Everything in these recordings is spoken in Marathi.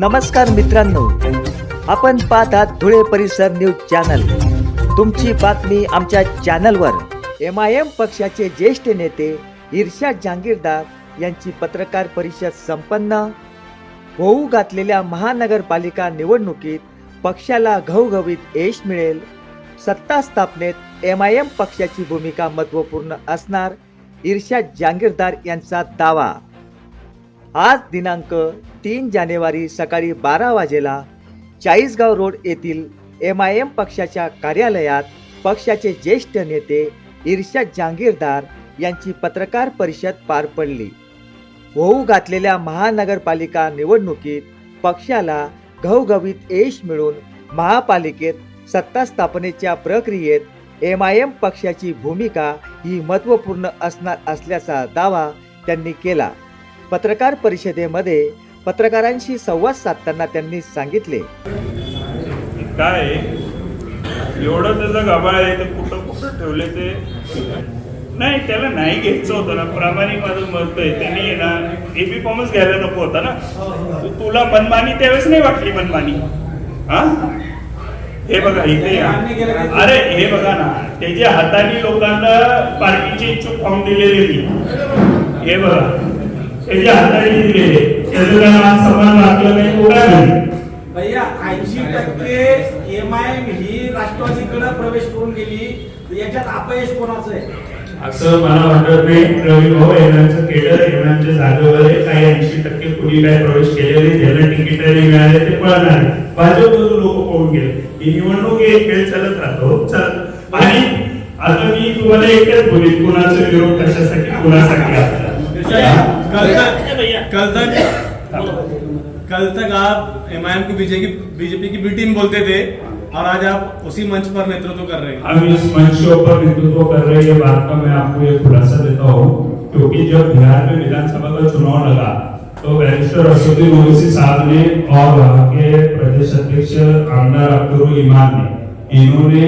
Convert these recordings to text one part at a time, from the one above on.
नमस्कार मित्रांनो. आपण पाहतात धुळे परिसर न्यूज चॅनल. तुमची बातमी आमच्या चॅनलवर. एम आय एम पक्षाचे ज्येष्ठ नेते इर्षाद जहांगीरदार यांची पत्रकार परिषद संपन्न. होऊ घातलेल्या महानगरपालिका निवडणुकीत पक्षाला घवघवीत यश मिळेल. सत्ता स्थापनेत एम आय एम पक्षाची भूमिका महत्त्वपूर्ण असणार इर्षाद जहांगीरदार यांचा दावा. आज दिनांक तीन जानेवारी सकाळी बारा वाजेला चाळीसगाव रोड येथील एम आय एम पक्षाच्या कार्यालयात पक्षाचे ज्येष्ठ नेते इर्षाद जहांगीरदार यांची पत्रकार परिषद पार पडली. होऊ घातलेल्या महानगरपालिका निवडणुकीत पक्षाला घवघवीत यश मिळून महापालिकेत सत्ता स्थापनेच्या प्रक्रियेत एम आय एम पक्षाची भूमिका ही महत्त्वपूर्ण असणार असल्याचा दावा त्यांनी केला. पत्रकार परिषदेमध्ये पत्रकारांशी संवाद साधताना त्यांनी सांगितले. काय? एवढं त्याचं गबाळ आहे ते कुठं कुठं ठेवले ते? नाही त्याला नाही घ्यायचं होतं ना. प्रामाणिक माझं मत आहे. त्यांनी ना एबी फॉर्मच घ्यायला नको होता ना. तुला मनमानी त्यावेळेस नाही वाटली मनमानी. हा? हे बघा इथे अरे हे बघा ना. त्याच्या हाताने लोकांना पार्टीचे इच्छुक फॉर्म दिलेले हे बघा. त्याच्या हाताने दिलेले त्याचं काय मान सन्मान राखलं नाही तो काय म्हणेल? भैया ऐंशी टक्के एम आय एम ही राष्ट्रवादीकडे प्रवेश करून गेली. याच्यात अपयश कोणाचं आहे? असं मला वाटत नाही. रवी भाऊ यांचं केलं यांच्या जागेवर. काही ऐंशी टक्के कुणी काय प्रवेश केलेले ज्याला तिकीट मिळाले ते पळणार भाजपमधून लोक पळून गेले. ही निवडणूक एक खेळ चालत राहतो. चालत. आणि आता मी तुम्हाला एकच बोलीन कुणाचा विरोध कशासाठी कुणासाठी आहे. कल तक आप एमआईएम को बीजेपी बीजेपी की बी टीम बोलते थे और आज आप उसी मंच पर नेतृत्व कर रहे हैं। हम इस मंच के ऊपर नेतृत्व कर रहे ये बात का मैं आपको एक खुलासा देता हूँ, क्योंकि जब बिहार में विधानसभा का चुनाव लगा तो बैरिस्टर असदुद्दीन ओवैसी साहब ने और वहाँ के प्रदेश अध्यक्ष आमदार अब्दुल ईमान ने, इन्होंने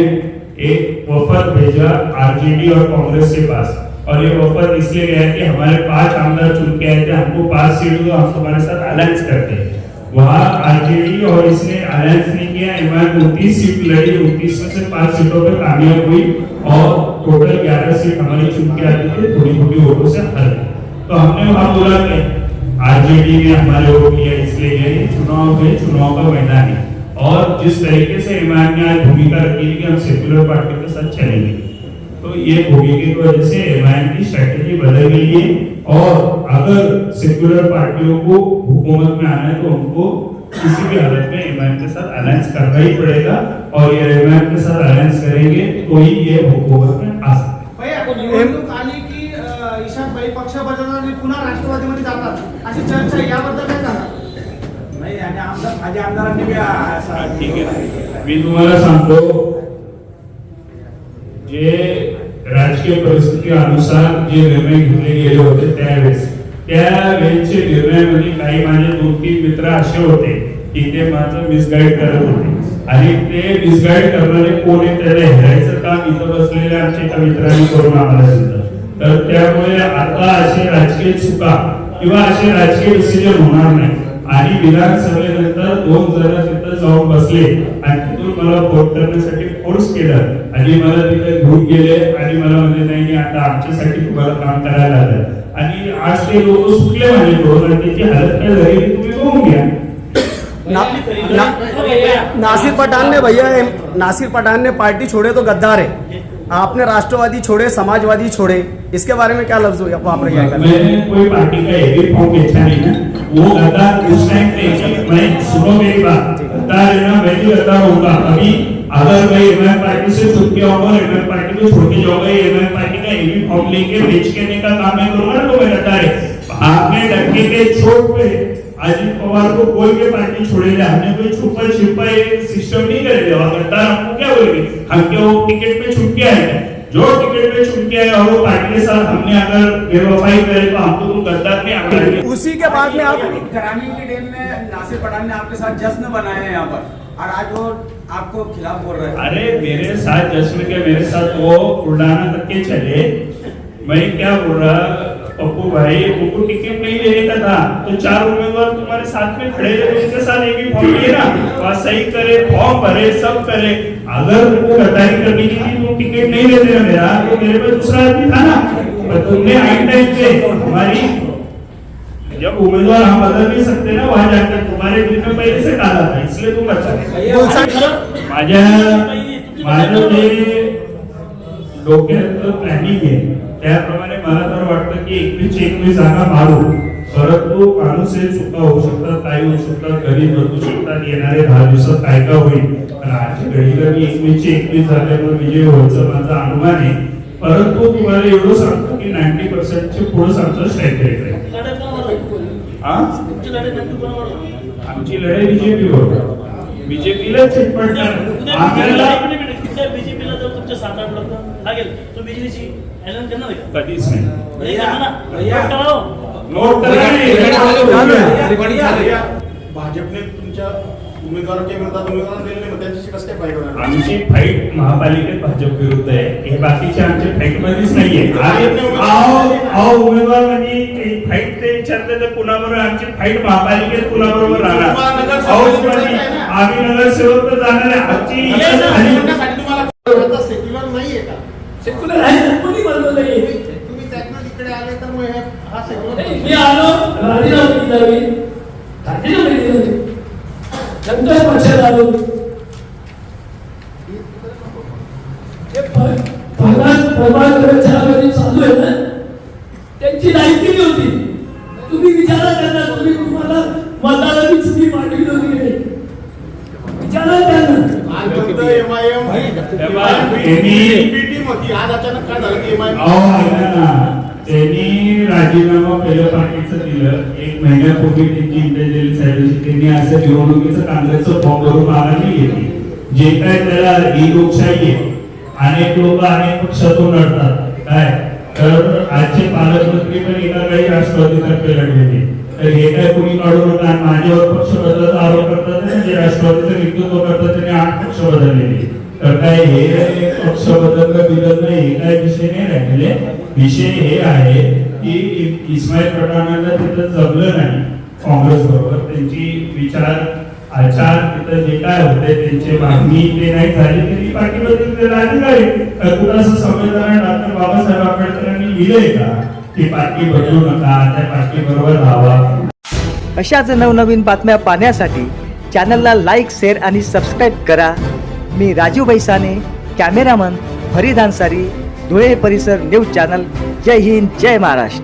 एक वफद भेजा आरजेडी और कांग्रेस के पास। और ये ऑफ़र इसलिए गया कि हमारे पाँच आमदार चुन के आए थे, हमको पाँच सीट दो हम तुम्हारे साथ अलायंस करते हैं। वहाँ आरजेडी और इसने अलायंस नहीं किया एमआईएम उनतीस सीट लड़ी उनतीस में से पाँच सीटों पर कामयाब हुई और टोटल ग्यारह सीट हमारी चुन के आती थी थोड़ी थोड़ी वोटों से हल तो हमने वहाँ बोला कि आरजेडी ने हमारे वोट लिया इसलिए गए चुनाव है, चुनाव का मैदान है। और जिस तरीके से एमआईएम ने आज भूमिका रखी है कि हम सेक्युलर पार्टी के साथ चलेंगे। तो ये भूमिका की वजह से एमआईएम की स्ट्रेटेजी बदल गई है। और अगर सेक्युलर पार्टियों को हुकूमत में आना है तो उनको किसी भी हालत में एमआईएम के साथ अलायंस करना ही पड़ेगा। और ये एमआईएम के साथ अलायंस करेंगे तो ही ये हुकूमत में आ सकते हैं। निवडणूक आली की ईशान भाई पक्ष बदलणार पुन्हा राष्ट्रवादीमध्ये जातात. अशी चर्चा. याबद्दल काय सांगा? नाही आणि आमदार माझ्या आमदारांनी बी ठीक आहे. मी तुम्हाला सांगतो जे राजकीय परिस्थिती अनुसार जे निर्णय घेतले गेले होते त्यावेळेस. त्यावेळेसचे निर्णयामध्ये म्हणजे काही माझे दोन तीन मित्र असे होते की ते माझं मिसगाईड करत होते. आणि ते मिसगाईड करणारे कोण आहे त्याला हेरायचं काम इथं बसलेल्या आमच्या एका मित्रांनी करून आम्हाला दिलं. तर त्यामुळे आता असे राजकीय चुका किंवा असे राजकीय डिसिजन होणार नाही. आणि विधानसभेनंतर दोन जण तिथं जाऊन बसले आणि मला वोट करण्यासाठी फोर्स केलं. आणि मला तिथे घेऊन गेले आणि मला म्हणजे नाही नाही, आता आमच्यासाठी तुम्हाला काम करायला लागलं आणि आज ते लोक सुटले माझे दोन आणि त्याची हालत काय झाली तुम्ही बघून घ्या. ना, ना, नासिर पठान ने भैया नासिर पठान ने पार्टी छोड़े तो गद्दार है। आपने राष्ट्रवादी छोड़े समाजवादी छोड़े। इसके बारे में क्या लफ्ज हुआ वापरे मैंने कोई पार्टी का एक भी फॉर्म बेचा नहीं ना वो गद्दार उस टाइम पे मैं सुनो मेरी बात। गद्दार है मैं भी गद्दार होऊंगा अभी अगर मैं एमएम पार्टी से छूट के आऊंगा एमएम पार्टी को छोड़ के जाऊंगा एमएम पार्टी का एवी फॉर्म लेके बेच के देने का काम मैं करूंगा ना तो मैं रहता है आपने डरके के छोट पे अजित पवार को कोई भी पार्टी छोड़ेगा हमने कोई छुपा छिपा सिस्टम नहीं करेगा और गद्दार हमको क्या बोलेंगे? हम क्या वो टिकट पे छुट के आएगा जो टिकट पे छुट के और वो पार्टी के साथ हमने अगर बेवफाई करे तो हमको तुम गद्दार नहीं आगे उसी के बाद में आप ग्रामीण की टीम ने नासिर पठान ने आपके साथ जश्न बनाए हैं यहाँ पर। और आज वो आपको खिलाफ बोल रहे हैं। अरे मेरे साथ जश्न के मेरे साथ वो उड़ाना तक के चले। मैं क्या बोल रहा पप्पू भाई उनको टिकट नहीं का था तो चार उम्मीदवार तुम्हारे साथ में खड़े रहे उनके साथ एक ही फॉर्म लिए ना वहाँ सही करे फॉर्म भरे सब करे। अगर तुमको गद्दारी करनी थी तुम टिकट नहीं लेते ना मेरा तो मेरे पास दूसरा आदमी था ना। पर तुमने आइन टाइम पे हमारी जब उम्मीदवार हम बदल नहीं सकते ना वहाँ जाकर तुम्हारे दिल में पहले से डाला था इसलिए तुम अच्छा माझ्या माझं जे डोक्यात प्लॅनिंग आहे त्याप्रमाणे मला तर वाटतं की एकवीस एकवीस जागा मारू. परंतु माणूस हे चुका होऊ शकतात काही होऊ शकतात घरी बदलू शकतात येणारे दहा दिवसात काय काय होईल? पण आजच्या घडीला मी एकवीस एकवीस झाल्यावर विजय व्हायचं माझा अनुमान आहे. परंतु तुम्हाला एवढं सांगतो की नाईन्टी पर्सेंटचे पुढे आमचं स्ट्राईक रेट आहे. हा? आमची लढाई बीजेपी बरोबर बीजेपीला चिटपटणार आपल्याला बीजेपीला जर तुमच्या सात आठ लागेल तो बीजेपीची का? कधीच नाही. भाजपने तुमच्या उमेदवाराच्या विरोधात उमेदवार दिले नाही त्यांच्याशी कसं काय फाईट होणार आमची फाईट महापालिकेत भाजप विरुद्ध आहे हे बाकीचे आमचे फाईट मध्येच नाहीये उमेदवार म्हणजे फाईट ते विचारते तर कुणाबरोबर आमची फाईट महापालिकेत कुणाबरोबर राहणार? आम्ही नगरसेवक तर जाणार आहे आमची सेक्युलर नाहीये का सेक्युलर आहे कोणी तुम्ही त्यातनं इकडे आले तर मग हे- हा सेक्युलर नाही, मी आलो राजीनामा दिला मी राजीनामा दिला मी. जनता पक्षात आलो. हे प- प्रभाग प्रभाग चहामध्ये चालू आहे ना त्यांची लायकी होती. तुम्ही विचारा त्यांना तुम्ही तुम्हाला मतदाराची चुकी पाठवली होती की विचारा त्यांना. एमआयएम टीम होती. आज अचानक काय झालं? की एमआयएम अहो ऐका ना. त्यांनी राजीनामा पहिलं पार्टीचं दिलं. एक महिन्यापूर्वी त्यांची इंटेलिजन्स ऍडव्हायझरी त्यांनी असं निवडणुकीचं काँग्रेसचं फॉर्म भरून मागायला घेतली. जे काय त्याला ही लोकशाही आहे. अनेक लोक अनेक पक्षातून लढतात काय? तर आजचे पालकमंत्री पण एका काही राष्ट्रवादीतर्फे लढलेले. तर हे काय कोणी काढू नका माझ्यावर पक्ष बदलत आरोप करतात जे राष्ट्रवादीचं नेतृत्व करतात त्यांनी आठ पक्ष बदललेले. तर काय हे पक्ष बदललं बिदललं हे काय विषय नाही राहिले विषय हे आहे की इस्माईल पठाणाला तिथं जमलं नाही काँग्रेस बरोबर त्यांची विचार आचार तिथं जे काय होते त्यांची मागणी ते नाही झाली तरी पार्टी बदललेला अधिकारी तर असं संविधान डॉक्टर बाबासाहेब आंबेडकरांनी लिहिलंय का? की पार्टी बदलू नका त्या पार्टी बरोबर राहावा. अशाच नवनवीन बातम्या पाहण्यासाठी चॅनलला लाईक शेअर आणि सबस्क्राईब करा. मी राजू बैसाने कॅमेरामन फरीद अन्सारी धुळे परिसर न्यूज चॅनल जय हिंद जय महाराष्ट्र.